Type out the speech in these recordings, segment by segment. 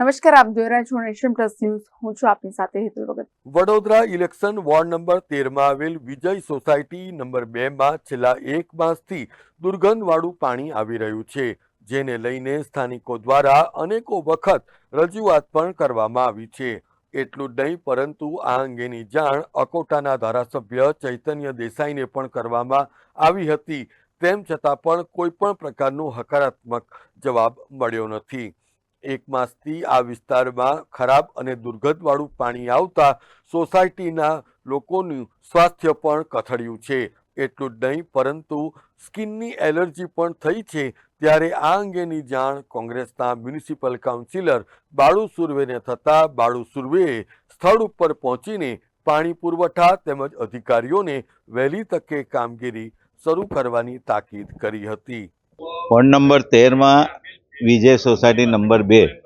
નમસ્કાર, આપ જોઈ રહ્યા છો નેશન પ્લસ ન્યૂઝ. હું છું આપની સાથે Hetul Bhagat. Vadodara election ward number તેરમાં આવેલ વિજય સોસાયટી નંબર બે માં છેલ્લા એક માસથી દુર્ગંધવાળું પાણી આવી રહ્યું છે, જેને લઈને સ્થાનિકો દ્વારા અનેકો વખત રજૂઆત પણ કરવામાં આવી છે. એટલું જ નહીં, પરંતુ આ અંગેની જાણ અકોટાના ધારાસભ્ય ચૈતન્ય દેસાઈને પણ કરવામાં આવી હતી. તેમ છતાં પણ કોઈ પણ પ્રકારનો હકારાત્મક જવાબ મળ્યો નથી. એક માસથી આ વિસ્તારમાં ખરાબ અને દુર્ગંધવાળું પાણી આવતા સોસાયટીના લોકોનું સ્વાસ્થ્ય પણ કથળ્યું છે. એટલું જ નહીં, પરંતુ સ્કિનની એલર્જી પણ થઈ છે ત્યારે આ અંગેની જાણ કોંગ્રેસના મ્યુનિસિપલ કાઉન્સિલર બાળુ સુર્વેને થતાં બાળુ સુર્વેએ સ્થળ ઉપર પહોંચીને પાણી પુરવઠા તેમજ અધિકારીઓને વહેલી તકે કામગીરી શરૂ કરવાની તાકીદ કરી હતી. વોર્ડ નંબર તેરમાં વિજય સોસાયટી નંબર બે.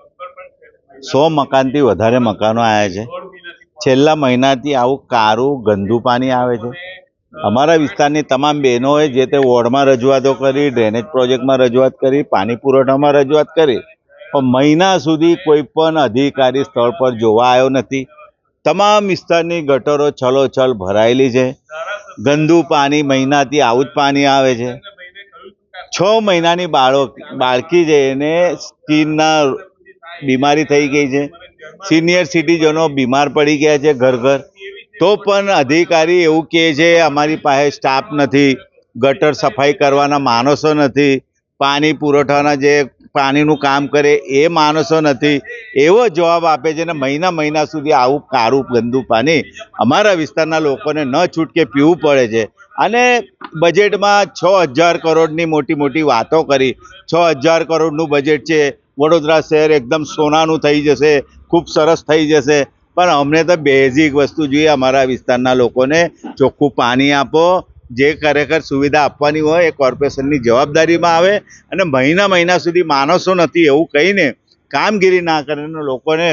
સો મકાનથી વધારે મકાનો આવ્યા છે. છેલ્લા મહિનાથી આવું કારું, ગંદુ પાણી આવે છે. અમારા વિસ્તારની તમામ બહેનોએ જે તે વોર્ડમાં રજૂઆતો કરી, ડ્રેનેજ પ્રોજેક્ટમાં રજૂઆત કરી, પાણી પુરવઠામાં રજૂઆત કરી, પણ મહિના સુધી કોઈ પણ અધિકારી સ્થળ પર જોવા આવ્યો નથી. તમામ વિસ્તારની ગટરો છલોછલ ભરાયેલી છે. ગંદુ પાણી મહિનાથી આવું જ પાણી આવે છે. છ મહિનાની બાળક બાળકી છે, એને સ્કીનના બીમારી થઈ ગઈ છે. સિનિયર સિટીઝનો બીમાર પડી ગયા છે ઘર ઘર. તો પણ અધિકારી એવું કહે છે, અમારી પાસે સ્ટાફ નથી, ગટર સફાઈ કરવાના માણસો નથી, પાણી પુરવઠાના જે પાણીનું કામ કરે એ માણસો નથી. એવો જવાબ આપે છે ને મહિના મહિના સુધી આવું કારું ગંદુ પાણી અમારા વિસ્તારના લોકોને ન છૂટકે પીવું પડે છે. અને બજેટમાં છ હજાર કરોડની મોટી મોટી વાતો કરી. છ હજાર કરોડનું બજેટ છે. વડોદરા શહેર એકદમ સોનાનું થઈ જશે. ખૂબ સરસ થઈ જશે. પણ અમને તો બેઝિક વસ્તુ જોઈએ અમારા વિસ્તારના લોકોને. ચોખ્ખું પાણી આપો. જે ખરેખર સુવિધા આપવાની હોય એ કોર્પોરેશનની જવાબદારીમાં આવે. અને મહિના મહિના સુધી માણસો નથી એવું કહીને કામગીરી ના કરીને લોકોને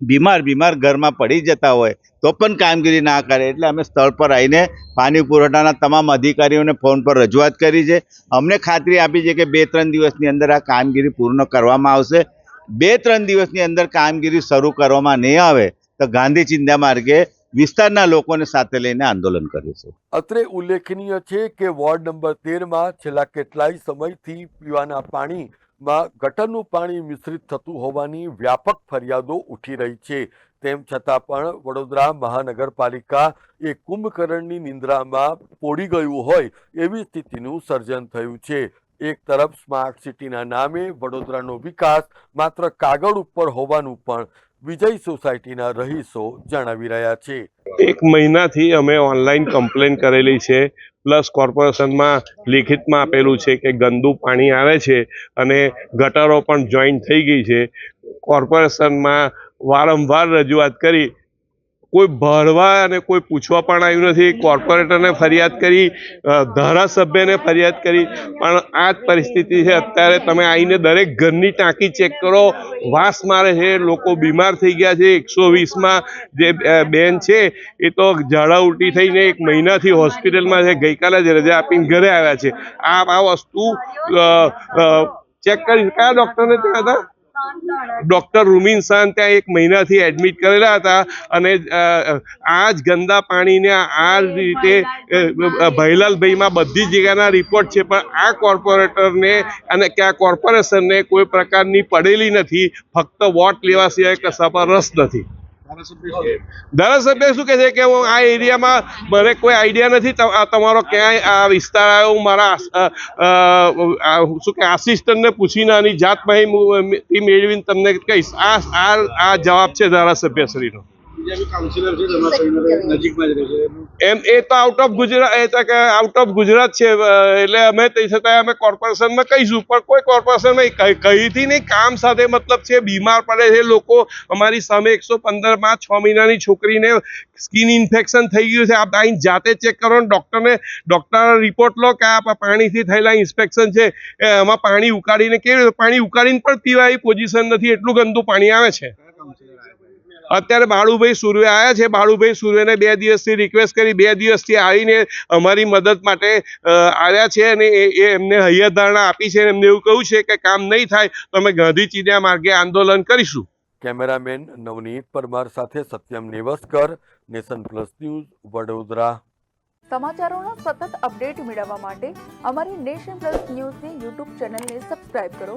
બીમાર બીમાર ઘરમાં પડી જતા હોય, તો પણ કામગીરી ના કરે. એટલે અમે સ્થળ પર આવીને પાણી પુરવઠાના તમામ અધિકારીઓને ફોન પર રજૂઆત કરી છે. અમને ખાતરી આપી છે કે બે ત્રણ દિવસની અંદર આ કામગીરી પૂર્ણ કરવામાં આવશે. બે ત્રણ દિવસની અંદર કામગીરી શરૂ કરવામાં નહીં આવે, તો ગાંધી ચિંતા માર્ગે વિસ્તારના લોકોને સાથે લઈને આંદોલન કરીશું અત્રે ઉલ્લેખનીય છે કે વોર્ડ નંબર તેરમાં છેલ્લા કેટલાય સમયથી પીવાના પાણીમાં ગટરનું પાણી મિશ્રિત થતું હોવાની વ્યાપક ફરિયાદો ઉઠી રહી છે. તેમ છતાં પણ વડોદરા મહાનગરપાલિકા એ કુંભકર્ણની નિંદ્રામાં પોડી ગયું હોય એવી સ્થિતિનું સર્જન થયું છે. એક તરફ સ્માર્ટ સિટીના નામે વડોદરાનો વિકાસ માત્ર કાગળ ઉપર હોવાનું પણ વિજય સોસાયટીના રહીશો જણાવી રહ્યા છે. એક મહિનાથી અમે ઓનલાઈન કમ્પ્લેન કરેલી છે, પ્લસ કોર્પોરેશનમાં લિખિતમાં આપેલું છે કે ગંદુ પાણી આવે છે અને ગટરો પણ જોઈન્ટ થઈ ગઈ છે. કોર્પોરેશનમાં વારંવાર રજૂઆત કરી કોઈ ભરવા અને કોઈ પૂછવા પણ આવ્યું નથી. કોર્પોરેટરને ફરિયાદ કરી ધારાસભ્યને ફરિયાદ કરી. પણ આ જ પરિસ્થિતિ છે. અત્યારે તમે આવીને દરેક ઘરની ટાંકી ચેક કરો. વાસ મારે છે, લોકો બીમાર થઈ ગયા છે. એકસો વીસમાં જે બેન છે, એ તો ઝાડા ઉલટી થઈને એક મહિનાથી હોસ્પિટલમાં છે. ગઈકાલે જ રજા આપીને ઘરે આવ્યા છે. આ આ વસ્તુ ચેક કરી. કયા ડૉક્ટરને ત્યાં હતા? ડોક્ટર રૂમિન શાન ત્યાં એક મહિનાથી એડમિટ કરેલા હતા અને આ જ ગંદા પાણીને આ રીતે ભૈલાલભાઈમાં બધી જગ્યાના રિપોર્ટ છે, પણ આ કોર્પોરેટરને અને કે આ કોર્પોરેશનને કોઈ પ્રકારની પડેલી નથી, ફક્ત વોટ લેવા સિવાય કશા પર રસ નથી. ધારાસભ્ય શું કહે છે? કે હું આ એરિયામાં મને કોઈ આઈડિયા નથી તમારો ક્યાંય આ વિસ્તાર આવ્યો, હું મારા શું કે આસિસ્ટન્ટને પૂછીને આની જાત માહિતી મેળવીને તમને કહીશ. આ આ જવાબ છે ધારાસભ્યશ્રીનો. એમ એ તો આઉટ ઓફ ગુજરાત એ તો કે આઉટ ઓફ ગુજરાત છે એટલે અમે તે છતાં અમે કોર્પોરેશનમાં કહીશું પણ કોઈ કોર્પોરેશનમાં કહી- કહીથી નહીં કામ સાથે મતલબ છે બીમાર પડે છે લોકો. અમારી સામે એકસો પંદરમાં છ મહિનાની છોકરીને સ્કિન ઇન્ફેક્શન થઈ ગયું છે. આપ અહીં જાતે ચેક કરો ને ડૉક્ટરને ડૉક્ટર રિપોર્ટ લો કે આ પ- પાણીથી થયેલા ઇન્સ્પેક્શન છે. એ એમાં પાણી ઉકાળીને કેવી પાણી ઉકાળીને પણ પીવા એ પોઝિશન નથી. એટલું ગંદુ પાણી આવે છે. અત્યારે બાળુભાઈ સુર્વે આવ્યા છે. બાળુભાઈ સુર્વેને બે દિવસથી રિક્વેસ્ટ કરી બે દિવસથી આવીને અમારી મદદ માટે આવ્યા છે અને એ એમને હૈયાધારણા આપી છે એમને એવું કહ્યું છે કે કામ નહીં થાય તો અમે ગાંધી ચીડિયા માર્ગે આંદોલન કરીશું. કેમેરામેન નવનીત પરમાર સાથે Satyam Nevaskar Nation Plus News Vadodara. સમાચારોના સતત અપડેટ મેળવવા માટે અમારી નેશન પ્લસ ન્યૂઝની યુટ્યુબ ચેનલને સબસ્ક્રાઇબ કરો.